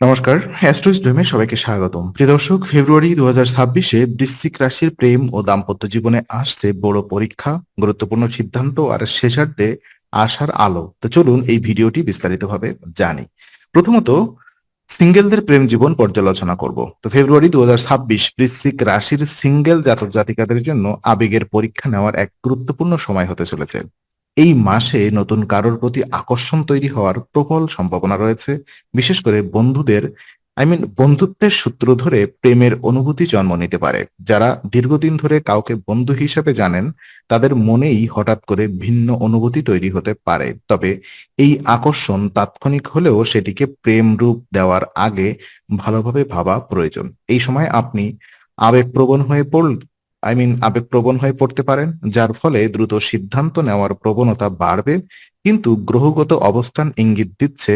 নমস্কার অ্যাস্ট্রোজ সবাইকে স্বাগতম। প্রিয় দর্শক, ফেব্রুয়ারি দু হাজার বৃশ্চিক রাশির প্রেম ও দাম্পত্য জীবনে আসছে বড় পরীক্ষা, গুরুত্বপূর্ণ সিদ্ধান্ত আর শেষার্ধে আসার আলো। তো চলুন এই ভিডিওটি বিস্তারিতভাবে জানি। প্রথমত, সিঙ্গেলদের প্রেম জীবন পর্যালোচনা করব। তো ফেব্রুয়ারি দু ছাব্বিশ বৃশ্চিক রাশির সিঙ্গেল জাতক জাতিকাদের জন্য আবেগের পরীক্ষা নেওয়ার এক গুরুত্বপূর্ণ সময় হতে চলেছে। এই মাসে নতুন কারোর প্রতি আকর্ষণ তৈরি হওয়ার প্রবল সম্ভাবনা রয়েছে। বিশেষ করে বন্ধুদের আই মিন বন্ধুত্বের সূত্র ধরে প্রেমের অনুভূতি জন্ম নিতে পারে। যারা দীর্ঘদিন ধরে কাউকে বন্ধু হিসেবে জানেন, তাদের মনেই হঠাৎ করে ভিন্ন অনুভূতি তৈরি হতে পারে। তবে এই আকর্ষণ তাৎক্ষণিক হলেও সেটিকে প্রেম রূপ দেওয়ার আগে ভালোভাবে ভাবা প্রয়োজন। এই সময় আপনি আবেগপ্রবণ হয়ে পড়ল আই মিন আবেগপ্রবণ হয়ে পড়তে পারেন, যার ফলে দ্রুত সিদ্ধান্ত নেওয়ার প্রবণতা বাড়বে, কিন্তু গ্রহগত অবস্থান ইঙ্গিত দিচ্ছে,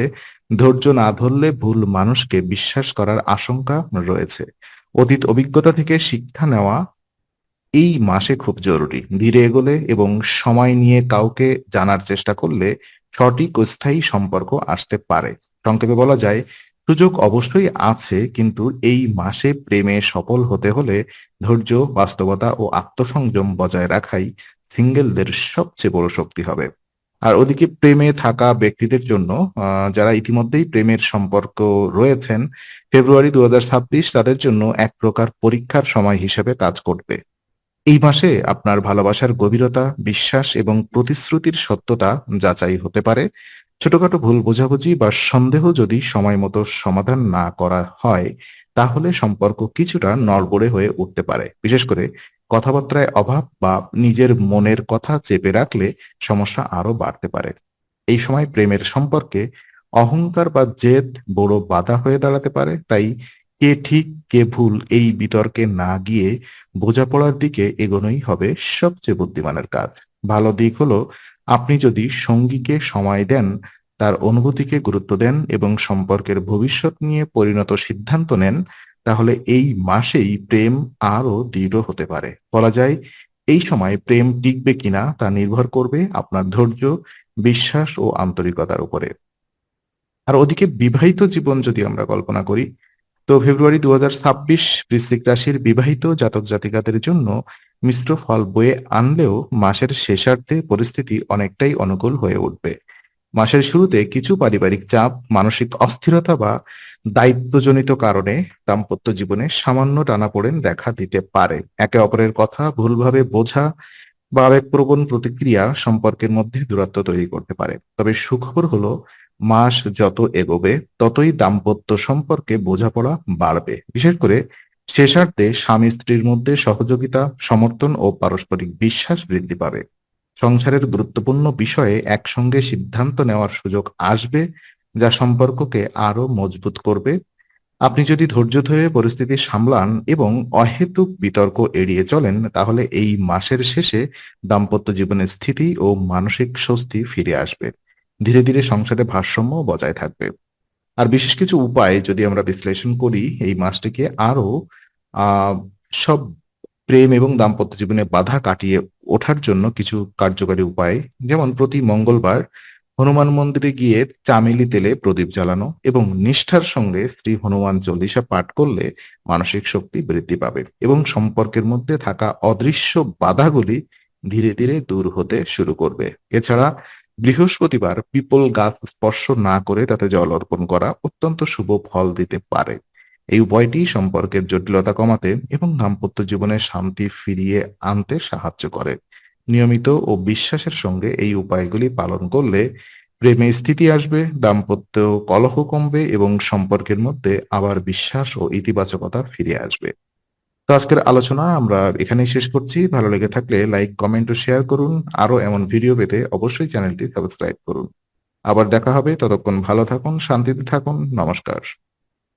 ধৈর্য না ধরলে ভুল মানুষকে বিশ্বাস করার আশঙ্কা রয়েছে। অতীত অভিজ্ঞতা থেকে শিক্ষা নেওয়া এই মাসে খুব জরুরি। ধীরে এগোলে এবং সময় নিয়ে কাউকে জানার চেষ্টা করলে সঠিক ও স্থায়ী সম্পর্ক আসতে পারে। সংক্ষেপে বলা যায় সুযোগ অবশ্যই আছে, কিন্তু এই মাসে প্রেমে সফল হতে হলে ধৈর্য, বাস্তবতা ও আত্মসংযম বজায় রাখাই সিঙ্গেলদের সবচেয়ে বড় শক্তি হবে। আর ওদিকে প্রেমে থাকা ব্যক্তিদের জন্য যারা ইতিমধ্যেই প্রেমের সম্পর্ক রয়েছেন, ফেব্রুয়ারি দু হাজার ছাব্বিশ তাদের জন্য এক প্রকার পরীক্ষার সময় হিসেবে কাজ করবে। এই মাসে আপনার ভালোবাসার গভীরতা, বিশ্বাস এবং প্রতিশ্রুতির সত্যতা যাচাই হতে পারে। ছোটখাটো ভুল বোঝাবুঝি বা সন্দেহ যদি সময় মতো সমাধান না করা হয়, তাহলে সম্পর্ক কিছুটা নড়বড়ে হয়ে উঠতে পারে। বিশেষ করে কথাবার্তায় অভাব বা নিজের মনের কথা চেপে রাখলে সমস্যা আরও বাড়তে পারে। এই সময় প্রেমের সম্পর্কে অহংকার বা জেদ বড় বাধা হয়ে দাঁড়াতে পারে, তাই কে ঠিক, কে ভুল এই বিতর্কে না গিয়ে বোঝাপড়ার দিকে এগোনোই হবে সবচেয়ে বুদ্ধিমানের কাজ। ভালো দিক হলো, আপনি যদি সঙ্গীকে সময় দেন তার অনুভূতিকে গুরুত্ব দেন এবং সম্পর্কের ভবিষ্যৎ নিয়ে পরিণত সিদ্ধান্ত নেন, তাহলে এই মাসেই প্রেম আরও দৃঢ় হতে পারে। বলা যায়, এই সময় প্রেম টিকবে কিনা তা নির্ভর করবে আপনার ধৈর্য, বিশ্বাস ও আন্তরিকতার উপরে। আর ওদিকে বিবাহিত জীবন যদি আমরা কল্পনা করি, তো ফেব্রুয়ারি দু হাজার ছাব্বিশ বৃশ্চিক রাশির বিবাহিত জাতক জাতিকাদের জন্য মিশ্র ফল বয়ে আনলেও মাসের শেষার্ধে পরিস্থিতি অনেকটাই অনুকূল হয়ে উঠবে। মাসের শুরুতে কিছু পারিবারিক চাপ, মানসিক অস্থিরতা বা দায়িত্বজনিত কারণে দাম্পত্য জীবনে সামান্য টানাপোড়েন দেখা দিতে পারে। একে অপরের কথা ভুলভাবে বোঝা বা আবেগপ্রবণ প্রতিক্রিয়া সম্পর্কের মধ্যে দূরত্ব তৈরি করতে পারে। তবে সুখবর হলো, মাস যত এগোবে, ততই দাম্পত্য সম্পর্কে বোঝাপড়া বাড়বে। বিশেষ করে শেষার্ধে স্বামী স্ত্রীর মধ্যে সহযোগিতা, সমর্থন ও পারস্পরিক বিশ্বাস বৃদ্ধি পাবে। সংসারের গুরুত্বপূর্ণ বিষয়ে একসঙ্গে সিদ্ধান্ত নেওয়ার সুযোগ আসবে যা সম্পর্ককে আরও মজবুত করবে। আপনি যদি ধৈর্য ধরে পরিস্থিতি সামলান এবং অহেতুক বিতর্ক এড়িয়ে চলেন, তাহলে এই মাসের শেষে দাম্পত্য জীবনের স্থিতি ও মানসিক স্বস্তি ফিরে আসবে। ধীরে ধীরে সংসারে ভারসাম্য বজায় থাকবে। আর বিশেষ কিছু উপায় যদি আমরা বিশ্লেষণ করি, এই মাসটিকে আরও আহ, সব প্রেম এবং দাম্পত্য জীবনে বাধা কাটিয়ে ওঠার জন্য কিছু কার্যকারী উপায়, যেমন প্রতি মঙ্গলবার হনুমান মন্দিরে গিয়ে চামেলি তেলে প্রদীপ জ্বালানো এবং নিষ্ঠার সঙ্গে স্ত্রী হনুমান চল্লিশা পাঠ করলে মানসিক শক্তি বৃদ্ধি পাবে এবং সম্পর্কের মধ্যে থাকা অদৃশ্য বাধাগুলি ধীরে ধীরে দূর হতে শুরু করবে। এছাড়া বৃহস্পতিবার পিপল গাছ স্পর্শ না করে তাতে জল অর্পণ করা অত্যন্ত শুভ ফল দিতে পারে। এই উপায়টি সম্পর্কের জটিলতা কমাতে এবং দাম্পত্য জীবনে শান্তি ফিরিয়ে আনতে সাহায্য করে। নিয়মিত ও বিশ্বাসের সঙ্গে এই উপায়গুলি পালন করলে প্রেমে স্থিতি আসবে, দাম্পত্য কলহ কমবে এবং সম্পর্কের মধ্যে আবার বিশ্বাস ও ইতিবাচকতা ফিরে আসবে। তো আজকের আলোচনা আমরা এখানেই শেষ করছি। ভালো লেগে থাকলে লাইক, কমেন্ট ও শেয়ার করুন। আরও এমন ভিডিও পেতে অবশ্যই চ্যানেলটি সাবস্ক্রাইব করুন। আবার দেখা হবে। ততক্ষণ ভালো থাকুন, শান্তিতে থাকুন। নমস্কার।